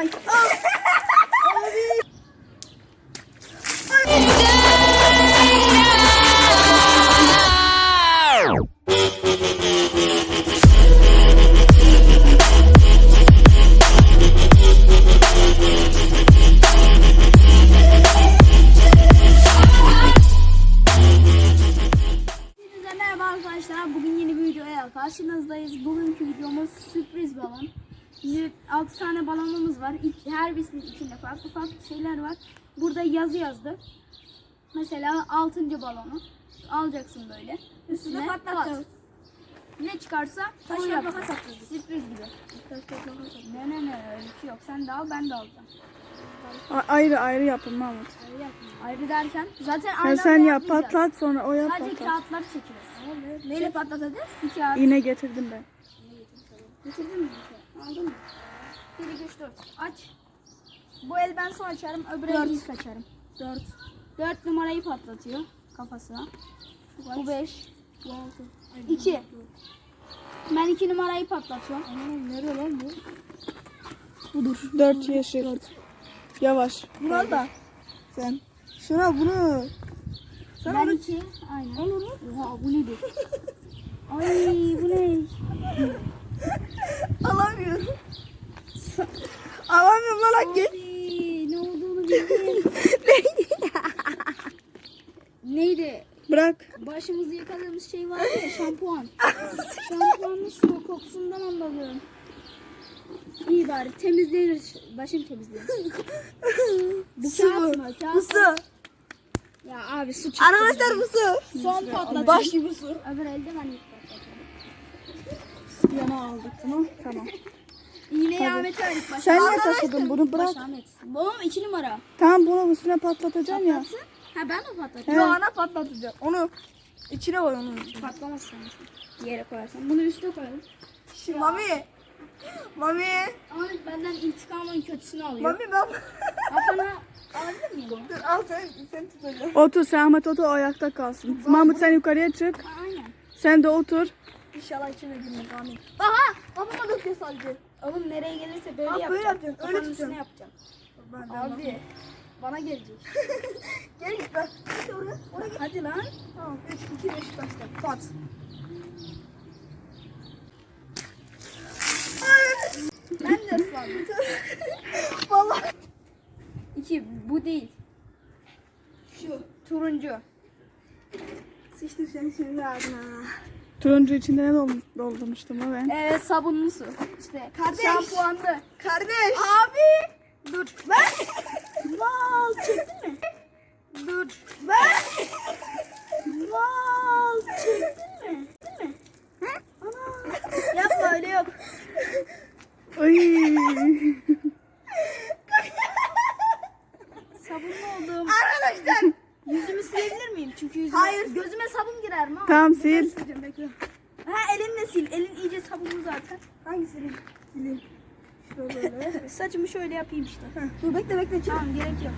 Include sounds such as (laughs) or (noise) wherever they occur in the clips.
Ay. Hepinize 6 tane balonumuz var. Her birisinin içinde farklı farklı şeyler var. Burada yazı yazdı. Mesela 6. balonu alacaksın böyle. Üstüne pat. Ne çıkarsa Taş atacağız. Sürpriz gibi. Ne ne ne öyle bir şey yok. Sen de al ben de alacağım. A- Ayrı ayrı yapın Mahmut. Ayrı yapmayın. Ayrı derken zaten Ya aynı sen yap patlat sonra o yap Sadece patlat. kağıtları çekeriz. Neyle patlatacağız? Bir kağıt. İğne getirdim ben. Getirdin mi? Aldın mı? 1, 2, 3, 4. Aç. Bu el ben son açarım. Öbür el Dört. ilk açarım. 4. 4 numarayı patlatıyor kafasına. Bu 5. 2. Ben 2 numarayı patlatıyorum. Nerede lan bu? Budur. Dört yeşil. Yavaş. Bunu al da. Sen. Şuna bunu. Sen ben onu 2. Aynen. Oha bu nedir? Ay bu ne? (laughs) alamıyorum. Alamıyorum lan git. Abi, ne olduğunu bilmiyorum. (laughs) Neydi? Bırak. Başımızı yıkadığımız şey var ya (laughs) şampuan. (laughs) Şampuanın su kokusundan anladım. İyi bari temizlenir. Başım temizlenir. Bu Su kağıt bu. mı? Kağıt. su. Ya abi su çıktı. Arkadaşlar bu su. Son patladı. Baş gibi su. Öbür elde ben ilk patlatıyorum. Yana aldık bunu. Tamam. İğneyi Ahmet'e verdik. Başa. Sen niye Arkadaşlar, taşıdın bunu? Bırak. Baş Ahmet. Babam iki numara. Tamam bunu üstüne patlatacaksın ya. Patlatsın. Ha ben mi patlatayım? He. Yo ana patlatacağım. Onu içine koy onu. Patlamaz sanırsın. Bir yere koyarsan. Bunu üstüne koyalım. Mami. Mami. Ahmet benden intikamın kötüsünü alıyor. Mami ben. Kafana alabilir miyim? Dur al sen, sen tutacaksın. Otur sen Ahmet otur ayakta kalsın. Mahmut sen yukarıya çık. Aynen. Sen de otur. İnşallah içine girmez amin. Aha! Kafama dökeceğiz sadece. Oğlum nereye gelirse böyle Ha, yapacağım. böyle yapacaksın, öyle tutacaksın. yapacağım. Ben, ben Abi bana gelecek. (laughs) Gel git ben. Git oraya. Oraya git. Hadi lan. Tamam 3, 2, 5 başla. Pat. Ben de ıslandım. (laughs) Vallahi. İki bu değil. Şu. Turuncu. Sıçtım seni şimdi ağzına. Turuncu içinde ne dol- doldurmuştum o ben? Evet sabunlu su. İşte Kardeş. şampuanlı. Kardeş. Abi. Dur. Ben. Val çektin mi? Dur. Ben. Val çektin mi? Çektin mi? Ana. Yapma öyle yok. Ay. Sabunlu oldum. Arkadaşlar. Yüzümü silebilir miyim? Çünkü yüzüme, Hayır. gözüme sabun girer mi? Tamam sil. Sileceğim bekle. Ha elinle sil. Elin iyice sabunlu zaten. Hangisini? Sileyim. Şöyle. (laughs) Saçımı şöyle yapayım işte. Dur bekle bekle. Çek. Tamam gerek yok.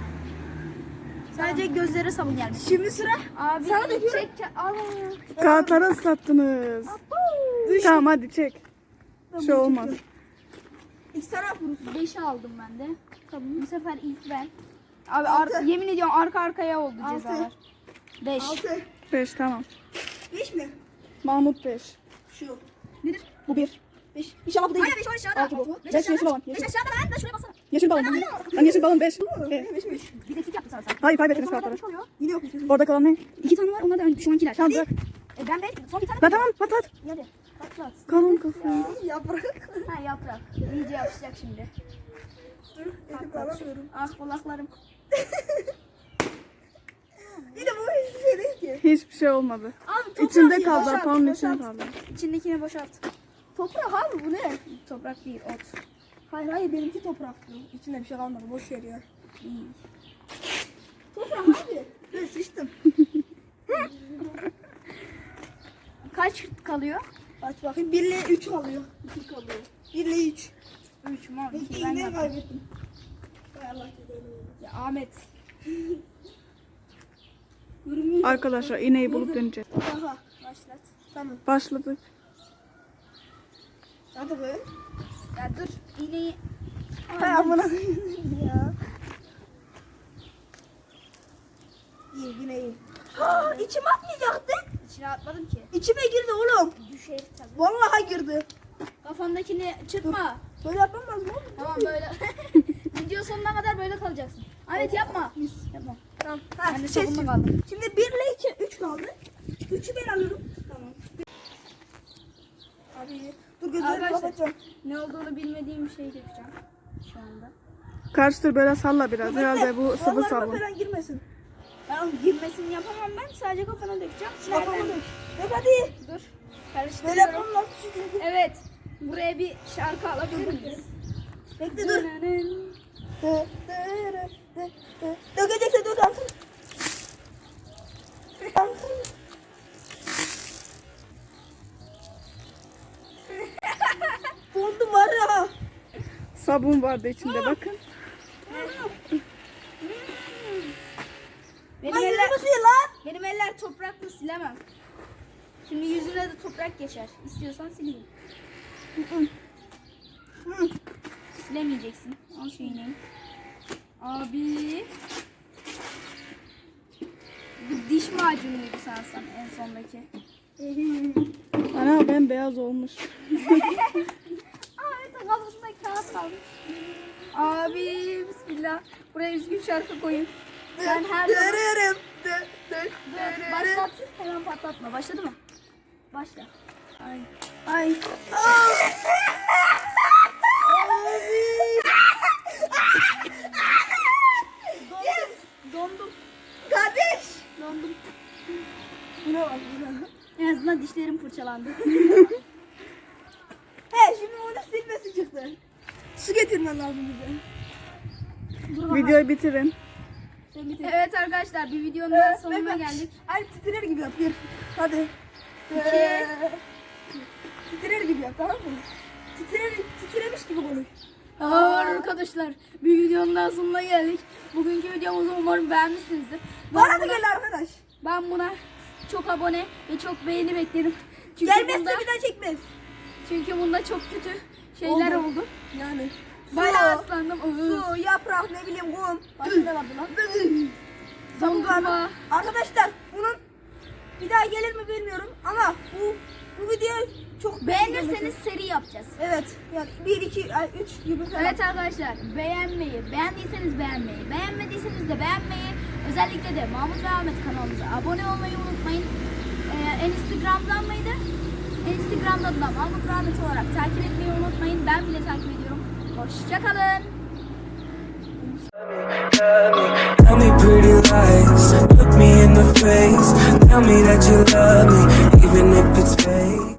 Sadece gözlere sabun gelmiş. Şimdi sıra. Abi Sana da çek. Al. Kağıtları ıslattınız. Tamam hadi çek. Şey olmaz. İlk sana vurursun. Beşi aldım ben de. Tamam. Bu sefer ilk ben. Abi ar- yemin ediyorum arka arkaya oldu Altı. cezalar. Beş. 6. Beş tamam. 5 mi? Mahmut beş. Şu. Nedir? Bu bir. 5. İnşallah bu değil. Hayır beş var aşağıda. Altı bu. Beş Beş yeşil aşağıda. olan, Beş yeşil. aşağıda lan. Da şuraya basana. Yeşil balon. Ben yeşil balon beş. Evet. 5 mi? Biz eksik yaptık sana sen. Hayır kaybettiniz Sonra kağıtları. dönmüş oluyor. Yine yok. bir Orada kalan ne? İki tane var onlar da şu ankiler. Tamam bırak. E ben beş. Son bir tane. La tamam patlat. Hadi. Patlat. Kalın kafa. Yaprak. Ha yaprak. İyice yapışacak şimdi. Dur. Elif alamıyorum. Ah kulaklarım. (laughs) Yine bu hiçbir şey değil ki. Hiçbir şey olmadı. Abi toprağı İçinde kaldı. boşalt, boşalt. içinde kaldı. İçindekini boşalt. Toprak abi bu ne? Toprak değil ot. Hayır hayır benimki topraktı. İçinde bir şey kalmadı. Boş ver ya. İyi. Toprak abi. (laughs) Ben sıçtım. (laughs) Kaç kalıyor? Aç bakayım. 1 ile 3 kalıyor. 2 kalıyor. 1 ile 3. Üç mü? Ben ben yaptım. kaybettim. Hay Allah Ahmet. (laughs) Arkadaşlar iğneyi bulup döneceğiz. Aha. Başlat. Tamam. Başladık. Hadi be. Ya dur. İğneyi Hay amına (laughs) ya. İyi yine iyi. Ha, içime atmayacaktı. İçine atmadım ki. İçime girdi oğlum. Düşer tabii. Vallahi girdi. Kafandakini çırpma. Böyle yapmam lazım oğlum. Tamam böyle. (laughs) Video sonuna kadar böyle kalacaksın. Ahmet yapma. Yapma. Tamam. Ha, Ben de şey, sabunla kaldım. Şimdi 1 ile 2, 3 kaldı. 3'ü ben alıyorum. Tamam. Abi dur gözlerimi kapatacağım. Ne olduğunu bilmediğim bir şey yapacağım şu anda. Karıştır böyle salla biraz. Herhalde bu sıvı sabun. falan girmesin. Ben onun girmesini yapamam ben. Sadece kafana dökeceğim. Nereden? dök. Dök hadi. Dur. Böyle Karıştırıyorum. yapmam lazım çünkü. Evet. Buraya bir şarkı alabilir miyiz? Bekle dur. Dökecekse dök artık. Dondum var ya. Sabun vardı içinde bakın. Benim Lan eller, sil lan. benim eller toprakla silemem. Şimdi yüzüne de toprak geçer. İstiyorsan sileyim. Silemeyeceksin. Al şu iğneyi. Abi. Bu diş macunuydu sanırsam en sondaki. Ana ben beyaz olmuş. (laughs) Ahmet'in kafasında kağıt kalmış. Abi bismillah. Buraya üzgün şarkı koyayım. Ben her zaman... Dö- Dur, Başlat. Hemen patlatma. Başladı mı? Başla. Ay. Ay. Dondum. Buna bak buna. En azından dişlerim fırçalandı. (laughs) He şimdi onu silmesi çıktı. Su getirmen lazım bize. Dur Videoyu bitirin. Sen bitir. Evet arkadaşlar bir videonun daha sonuna bak, bak. geldik. Ay titrer gibi yap. Bir. Hadi. İki. Ee, Titrer gibi yap tamam mı? Titrer, titremiş gibi konuş. Arkadaşlar bir videonun daha sonuna geldik. Bugünkü videomuzu umarım beğenmişsinizdir. Ben Bana da buna, gel arkadaş. ben buna çok abone ve çok beğeni beklerim. Çünkü Gelmezse bunda, bir daha çekmez. çünkü bunda çok kötü şeyler Oldu. oldu. Yani. Bayağı Su, ıslandım. su, yaprak ne bileyim kum. Başka ne vardı lan? Arkadaşlar bunun bir daha gelir mi bilmiyorum ama bu bu video çok Beğenirseniz seri yapacağız. Evet. Yani 1 2 3 gibi falan. Evet arkadaşlar beğenmeyi, beğendiyseniz beğenmeyi, beğenmediyseniz de beğenmeyi, özellikle de Mahmut ve Ahmet kanalımıza abone olmayı unutmayın. Ee, Instagram'dan mıydı? Instagram'dan da Mahmut ve Ahmet olarak takip etmeyi unutmayın. Ben bile takip ediyorum. Hoşçakalın. Tell me pretty lies, look me in the face. Tell me that you love me, even if it's fake.